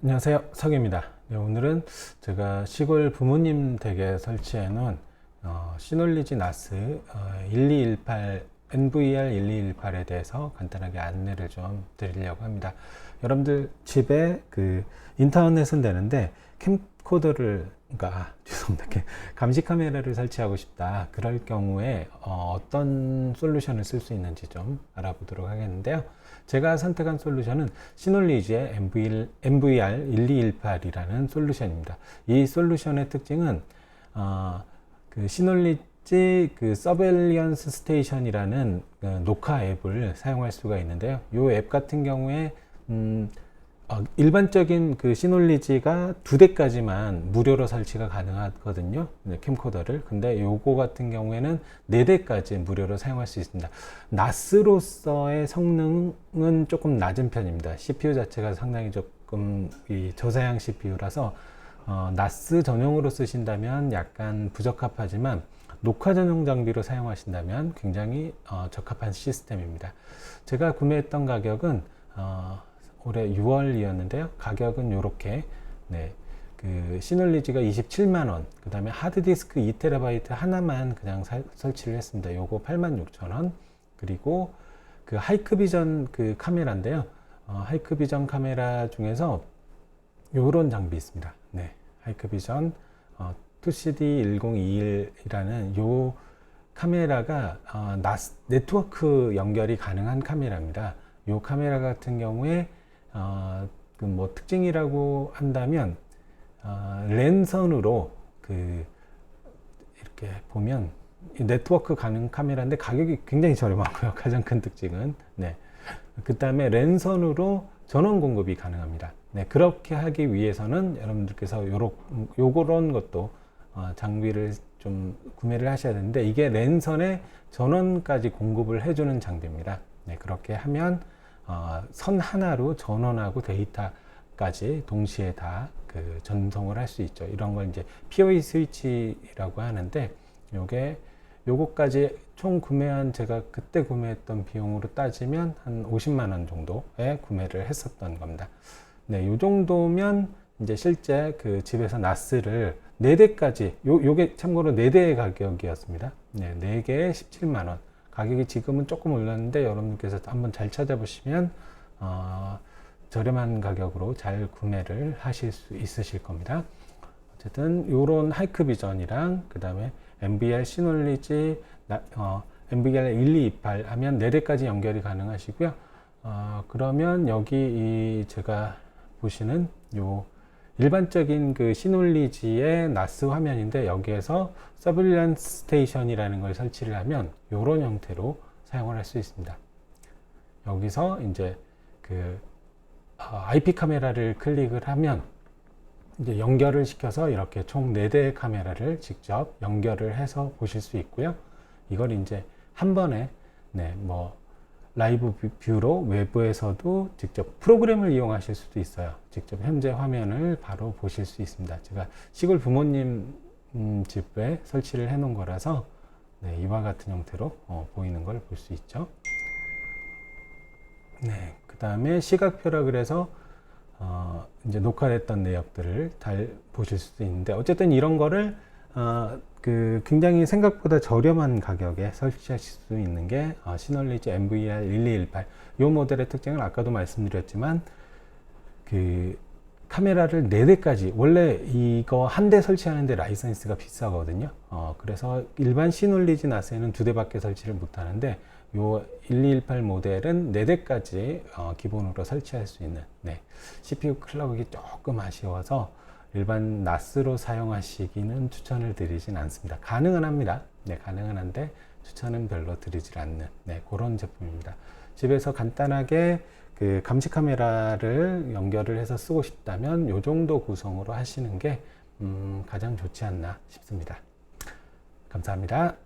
안녕하세요. 석입니다. 네, 오늘은 제가 시골 부모님 댁에 설치해 놓은 어, 시놀리지 나스 어, 1218 NVR 1218에 대해서 간단하게 안내를 좀 드리려고 합니다. 여러분들 집에 그 인터넷은 되는데 캠코더를 아, 죄송합니다. 감시 카메라를 설치하고 싶다. 그럴 경우에 어, 떤 솔루션을 쓸 수 있는지 좀 알아보도록 하겠는데요. 제가 선택한 솔루션은 시놀리지의 MVR, MVR 1218이라는 솔루션입니다. 이 솔루션의 특징은 어, 그 시놀리지 그 서벨리언스 스테이션이라는 그 녹화 앱을 사용할 수가 있는데요. 이 앱 같은 경우에 음, 어, 일반적인 그 시놀리지가 두 대까지만 무료로 설치가 가능하거든요. 네, 캠코더를. 근데 요거 같은 경우에는 네 대까지 무료로 사용할 수 있습니다. 나스로서의 성능은 조금 낮은 편입니다. CPU 자체가 상당히 조금 이 저사양 CPU라서 어, 나스 전용으로 쓰신다면 약간 부적합하지만 녹화 전용 장비로 사용하신다면 굉장히 어, 적합한 시스템입니다. 제가 구매했던 가격은 어, 올해 6월이었는데요. 가격은 이렇게 네, 그 시널리지가 27만 원, 그 다음에 하드디스크 2TB 하나만 그냥 사, 설치를 했습니다. 요거 86,000원. 그리고 그 하이크비전 그 카메라인데요. 어, 하이크비전 카메라 중에서 요런 장비 있습니다. 네, 하이크비전 어, 2CD1021이라는 요 카메라가 어, 나스, 네트워크 연결이 가능한 카메라입니다. 요 카메라 같은 경우에 어, 그 뭐 특징이라고 한다면 어, 랜선으로 그 이렇게 보면 네트워크 가능 카메라인데 가격이 굉장히 저렴하고요. 가장 큰 특징은 네. 그 다음에 랜선으로 전원 공급이 가능합니다. 네, 그렇게 하기 위해서는 여러분들께서 요런 것도 어, 장비를 좀 구매를 하셔야 되는데 이게 랜선에 전원까지 공급을 해주는 장비입니다. 네, 그렇게 하면 어, 선 하나로 전원하고 데이터까지 동시에 다 그 전송을 할 수 있죠. 이런 걸 이제 PoE 스위치라고 하는데 요게 요거까지 총 구매한 제가 그때 구매했던 비용으로 따지면 한 50만 원 정도에 구매를 했었던 겁니다. 네, 요 정도면 이제 실제 그 집에서 나스를 4대까지 요 요게 참고로 4대의 가격이었습니다. 네, 4개에 17만 원. 가격이 지금은 조금 올랐는데 여러분께서 한번 잘 찾아보시면 어, 저렴한 가격으로 잘 구매를 하실 수 있으실 겁니다. 어쨌든 이런 하이크 비전이랑 그 다음에 MBR 시놀리지 어, MBR 1228 하면 4대까지 연결이 가능하시고요. 어, 그러면 여기 이 제가 보시는 요 일반적인 그 시놀리지의 나스 화면인데 여기에서 서블리언스 스테이션이라는 걸 설치를 하면 이런 형태로 사용을 할 수 있습니다. 여기서 이제 그 IP 어, 카메라를 클릭을 하면 이제 연결을 시켜서 이렇게 총 4대의 카메라를 직접 연결을 해서 보실 수 있고요. 이걸 이제 한 번에 네, 뭐 라이브 뷰로 외부에서도 직접 프로그램을 이용하실 수도 있어요. 직접 현재 화면을 바로 보실 수 있습니다. 제가 시골 부모님 음, 집에 설치를 해 놓은 거라서 네, 이와 같은 형태로 어, 보이는 걸 볼 수 있죠. 네, 그 다음에 시각표라 그래서 어, 이제 녹화됐던 내역들을 잘 보실 수도 있는데 어쨌든 이런 거를 어, 그 굉장히 생각보다 저렴한 가격에 설치하실 수 있는 게 어, 시널리지 MVR 1218. 이 모델의 특징은 아까도 말씀드렸지만 그 카메라를 4대까지 원래 이거 한 대 설치하는데 라이선스가 비싸거든요. 어, 그래서 일반 시놀리지 나스에는 두 대밖에 설치를 못 하는데 요 1218 모델은 4대까지 어, 기본으로 설치할 수 있는 네. CPU 클럭이 조금 아쉬워서 일반 나스로 사용하시기는 추천을 드리진 않습니다. 가능은 합니다. 네, 가능은 한데 추천은 별로 드리질 않는 네, 그런 제품입니다. 집에서 간단하게 그 감시 카메라를 연결을 해서 쓰고 싶다면 이 정도 구성으로 하시는 게 음, 가장 좋지 않나 싶습니다. 감사합니다.